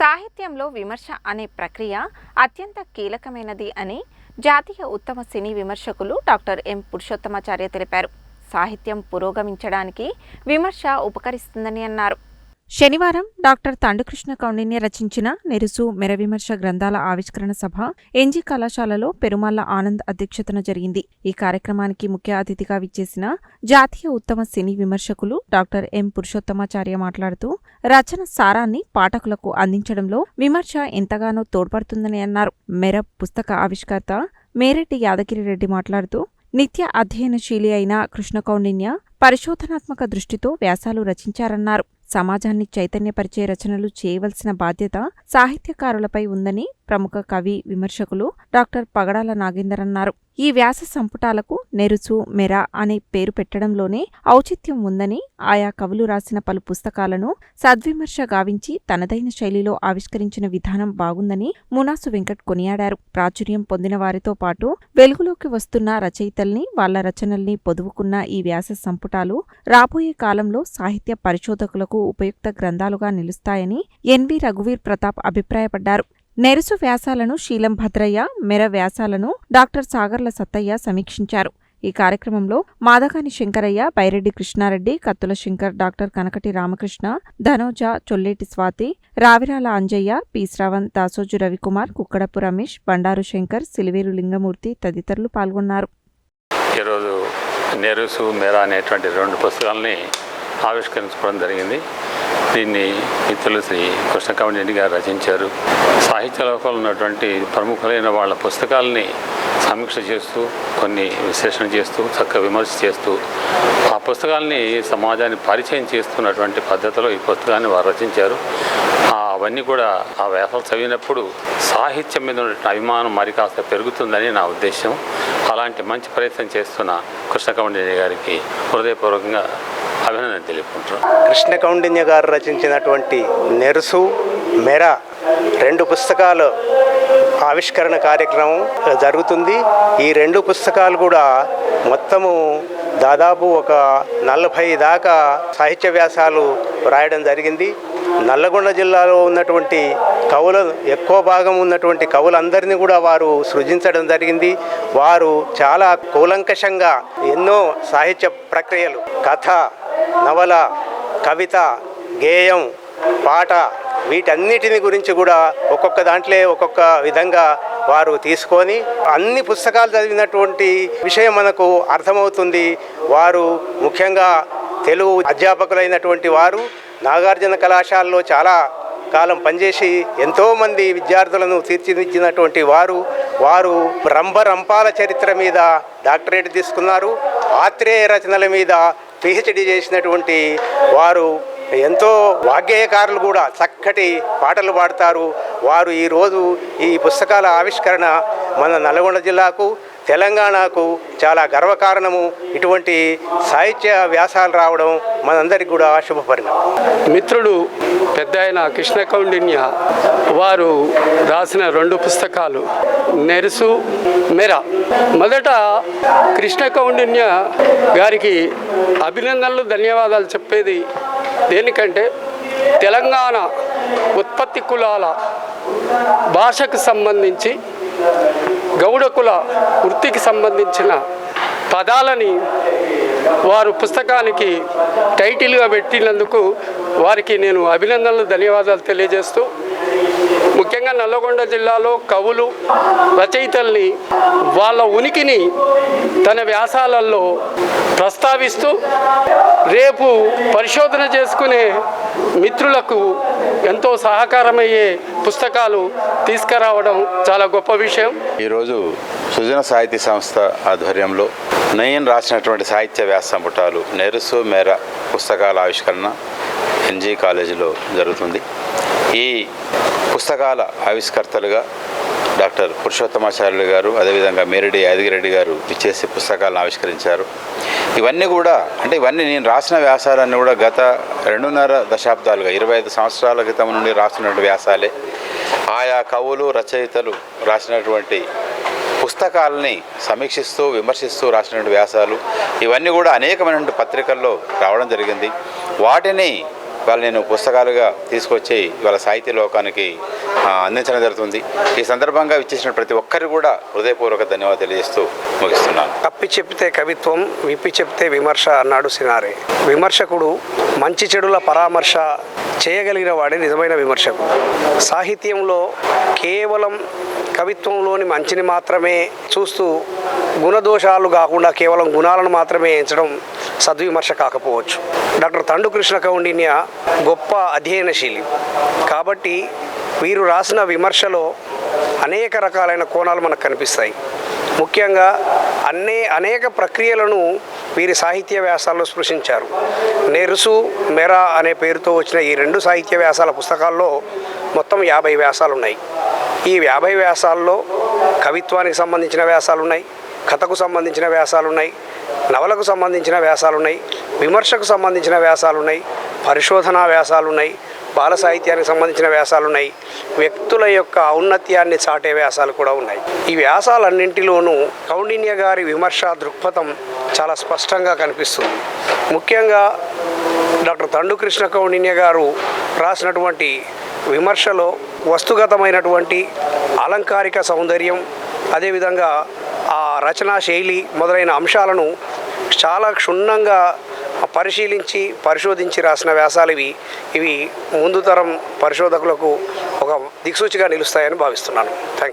సాహిత్యంలో విమర్శ అనే ప్రక్రియ అత్యంత కీలకమైనది అని జాతీయ ఉత్తమ సినీ విమర్శకులు డాక్టర్ ఎం పురుషోత్తమాచార్య తెలిపారు. సాహిత్యం పురోగమించడానికి విమర్శ ఉపకరిస్తుందని అన్నారు. శనివారం డాక్టర్ తండుకృష్ణ కౌండిన్య రచించిన నెరుసు మెరవిమర్శ గ్రంథాల ఆవిష్కరణ సభ ఎన్జీ కళాశాలలో పెరుమాళ్ళ ఆనంద్ అధ్యక్షతన జరిగింది. ఈ కార్యక్రమానికి ముఖ్య అతిథిగా విచ్చేసిన జాతీయ ఉత్తమ సినీ విమర్శకులు డాక్టర్ ఎం పురుషోత్తమాచార్య మాట్లాడుతూ రచన సారాన్ని పాఠకులకు అందించడంలో విమర్శ ఎంతగానో తోడ్పడుతుందని అన్నారు. మెర పుస్తక ఆవిష్కర్త మేరెడ్డి యాదగిరిరెడ్డి మాట్లాడుతూ నిత్య అధ్యయనశీలి అయిన కృష్ణకౌండిన్య పరిశోధనాత్మక దృష్టితో వ్యాసాలు రచించారన్నారు. సమాజాన్ని చైతన్యపరిచే రచనలు చేయవలసిన బాధ్యత సాహిత్యకారులపై ఉందని ప్రముఖ కవి విమర్శకులు డాక్టర్ పగడాల నాగేందర్ అన్నారు. ఈ వ్యాస సంపుటాలకు నెరుసు మెర అనే పేరు పెట్టడంలోనే ఔచిత్యం ఉందని ఆయా కవులు రాసిన పలు పుస్తకాలను సద్విమర్శ గావించి తనదైన శైలిలో ఆవిష్కరించిన విధానం బాగుందని మునాసు వెంకట్ కొనియాడారు. ప్రాచుర్యం పొందిన వారితో పాటు వెలుగులోకి వస్తున్న రచయితల్ని వాళ్ళ రచనల్ని పొదువుకున్న ఈ వ్యాస సంపుటాలు రాబోయే కాలంలో సాహిత్య పరిశోధకులకు ఉపయుక్త గ్రంథాలుగా నిలుస్తాయని ఎన్వి రఘువీర్ ప్రతాప్ అభిప్రాయపడ్డారు. నెరుసు వ్యాసాలను శీలం భద్రయ్య మెర వ్యాసాలను డాక్టర్ సాగర్ల సత్తయ్య సమీక్షించారు. ఈ కార్యక్రమంలో మాదకాని శంకరయ్య బైరెడ్డి కృష్ణారెడ్డి కత్తుల శంకర్ డాక్టర్ కనకటి రామకృష్ణ ధనోజ చొల్లేటి స్వాతి రావిరాల అంజయ్య పి. శ్రవణ్ దాసోజు రవికుమార్ కుక్కడపు రమేష్ బండారు శంకర్ సిలివేరు లింగమూర్తి తదితరులు పాల్గొన్నారు. ఈరోజు నెరుసు మేరా అనేటువంటి రెండు పుస్తకాలని ఆవిష్కరించుకోవడం జరిగింది. దీన్ని మిత్రులు శ్రీ కృష్ణకమరెడ్డి గారు రచించారు. సాహిత్య లోకంలో ఉన్నటువంటి ప్రముఖులైన వాళ్ళ పుస్తకాలని సమీక్ష చేస్తూ కొన్ని విశ్లేషణ చేస్తూ చక్కగా విమర్శ చేస్తూ ఆ పుస్తకాలని సమాజాన్ని పరిచయం చేస్తున్నటువంటి పద్ధతిలో ఈ పుస్తకాన్ని వారు రచించారు. అవన్నీ కూడా ఆ వేసలు చదివినప్పుడు సాహిత్యం మీద ఉన్న అభిమానం మరి కాస్త పెరుగుతుందని నా ఉద్దేశం అలాంటి మంచి ప్రయత్నం చేస్తున్న కృష్ణకమరెడ్డి గారికి హృదయపూర్వకంగా అభినందన తెలుపుకుంటున్నాను కృష్ణ కౌండిన్య గారు రచించినటువంటి నెరుసు మెర రెండు పుస్తకాలు ఆవిష్కరణ కార్యక్రమం జరుగుతుంది. ఈ రెండు పుస్తకాలు కూడా మొత్తము దాదాపు ఒక నలభై దాకా సాహిత్య వ్యాసాలు రాయడం జరిగింది. నల్లగొండ జిల్లాలో ఉన్నటువంటి కవుల ఎక్కువ భాగం ఉన్నటువంటి కవులందరినీ కూడా వారు సృజించడం జరిగింది. వారు చాలా కూలంకషంగా ఎన్నో సాహిత్య ప్రక్రియలు కథ నవల కవిత గేయం పాట వీటన్నిటిని గురించి కూడా ఒక్కొక్క దాంట్లో ఒక్కొక్క విధంగా వారు తీసుకొని అన్ని పుస్తకాలు చదివినటువంటి విషయం మనకు అర్థమవుతుంది. వారు ముఖ్యంగా తెలుగు అధ్యాపకులైనటువంటి వారు నాగార్జున కళాశాలలో చాలా కాలం పనిచేసి ఎంతోమంది విద్యార్థులను తీర్చిదిద్దినటువంటి వారు వారు రంభరంపాల చరిత్ర మీద డాక్టరేట్ తీసుకున్నారు. ఆత్రేయ రచనల మీద పిహెచ్డి చేసినటువంటి వారు ఎంతో వాగ్గేయకారులు కూడా చక్కటి పాటలు పాడతారు. వారు ఈరోజు ఈ పుస్తకాల ఆవిష్కరణ మన నల్గొండ జిల్లాకు తెలంగాణకు చాలా గర్వకారణము. ఇటువంటి సాహిత్య వ్యాసాలు రావడం మనందరికీ కూడా శుభపరిణామం. మిత్రుడు పెద్ద ఆయన కృష్ణ కౌండిన్య వారు రాసిన రెండు పుస్తకాలు నెరుసు మెరా. మొదట కృష్ణ కౌండిన్య గారికి అభినందనలు ధన్యవాదాలు చెప్పేది దేనికంటే తెలంగాణ ఉత్పత్తి కులాల భాషకు సంబంధించి గౌడ కుల వృత్తికి సంబంధించిన పదాలని వారు పుస్తకానికి టైటిల్గా పెట్టినందుకు వారికి నేను అభినందనలు ధన్యవాదాలు తెలియజేస్తూ ముఖ్యంగా నల్లగొండ జిల్లాలో కవులు రచయితల్ని వాళ్ళ ఉనికిని తన వ్యాసాలలో ప్రస్తావిస్తూ రేపు పరిశోధన చేసుకునే మిత్రులకు ఎంతో సహకారమయ్యే పుస్తకాలు తీసుకురావడం చాలా గొప్ప విషయం. ఈరోజు సుజన సాహిత్య సంస్థ ఆధ్వర్యంలో నయన్ రాసినటువంటి సాహిత్య వ్యాస పుటాలు నెరుసు మేర పుస్తకాల ఆవిష్కరణ ఎన్జీ కాలేజీలో జరుగుతుంది. ఈ పుస్తకాల ఆవిష్కర్తలుగా డాక్టర్ పురుషోత్తమాచార్యులు గారు అదేవిధంగా మేరెడ్డి యాదగిరెడ్డి గారు ఇచ్చేసి పుస్తకాలను ఆవిష్కరించారు. ఇవన్నీ కూడా అంటే ఇవన్నీ నేను రాసిన వ్యాసాలన్నీ కూడా గత రెండున్నర దశాబ్దాలుగా ఇరవై ఐదు సంవత్సరాల క్రితం నుండి రాసినటువంటి వ్యాసాలే. ఆయా కవులు రచయితలు రాసినటువంటి పుస్తకాలని సమీక్షిస్తూ విమర్శిస్తూ రాసినటువంటి వ్యాసాలు. ఇవన్నీ కూడా అనేకమైనటువంటి పత్రికల్లో రావడం జరిగింది. వాటిని వాళ్ళు నేను పుస్తకాలుగా తీసుకొచ్చి వాళ్ళ సాహిత్య లోకానికి అందించడం జరుగుతుంది. ఈ సందర్భంగా ఇచ్చేసిన ప్రతి ఒక్కరు కూడా హృదయపూర్వక ధన్యవాదాలు తెలియజేస్తూ ముగిస్తున్నాను. తప్పి చెప్తే కవిత్వం విప్పి చెప్తే విమర్శ అన్నాడు సినారే. విమర్శకుడు మంచి చెడుల పరామర్శ చేయగలిగిన వాడే నిజమైన విమర్శకుడు. సాహిత్యంలో కేవలం కవిత్వంలోని మంచిని మాత్రమే చూస్తూ గుణదోషాలు కాకుండా కేవలం గుణాలను మాత్రమే ఎంచడం సద్విమర్శ కాకపోవచ్చు. డాక్టర్ తండు కృష్ణ కౌండిన్య గొప్ప అధ్యయనశీలి. కాబట్టి వీరు రాసిన విమర్శలో అనేక రకాలైన కోణాలు మనకు కనిపిస్తాయి. ముఖ్యంగా అన్నే అనేక ప్రక్రియలను వీరి సాహిత్య వ్యాసాల్లో స్పృశించారు. నెరుసు మెరా అనే పేరుతో వచ్చిన ఈ రెండు సాహిత్య వ్యాసాల పుస్తకాల్లో మొత్తం యాభై వ్యాసాలు ఉన్నాయి ఈ యాభై వ్యాసాల్లో కవిత్వానికి సంబంధించిన వ్యాసాలు ఉన్నాయి కథకు సంబంధించిన వ్యాసాలు ఉన్నాయి నవలకు సంబంధించిన వ్యాసాలు ఉన్నాయి విమర్శకు సంబంధించిన వ్యాసాలు ఉన్నాయి పరిశోధనా వ్యాసాలు ఉన్నాయి బాల సాహిత్యానికి సంబంధించిన వ్యాసాలు ఉన్నాయి వ్యక్తుల యొక్క ఔన్నత్యాన్ని చాటే వ్యాసాలు కూడా ఉన్నాయి. ఈ వ్యాసాలన్నింటిలోనూ కౌండిన్య గారి విమర్శ దృక్పథం చాలా స్పష్టంగా కనిపిస్తుంది. ముఖ్యంగా డాక్టర్ తండు కృష్ణ కౌండిన్య గారు రాసినటువంటి విమర్శలో వస్తుగతమైనటువంటి అలంకారిక సౌందర్యం అదేవిధంగా ఆ రచనా శైలి మొదలైన అంశాలను చాలా క్షుణ్ణంగా పరిశీలించి పరిశోధించి రాసిన వ్యాసాలు ఇవి. ఇవి ముందు తరం పరిశోధకులకు ఒక దిక్సూచిగా నిలుస్తాయని భావిస్తున్నాను. థ్యాంక్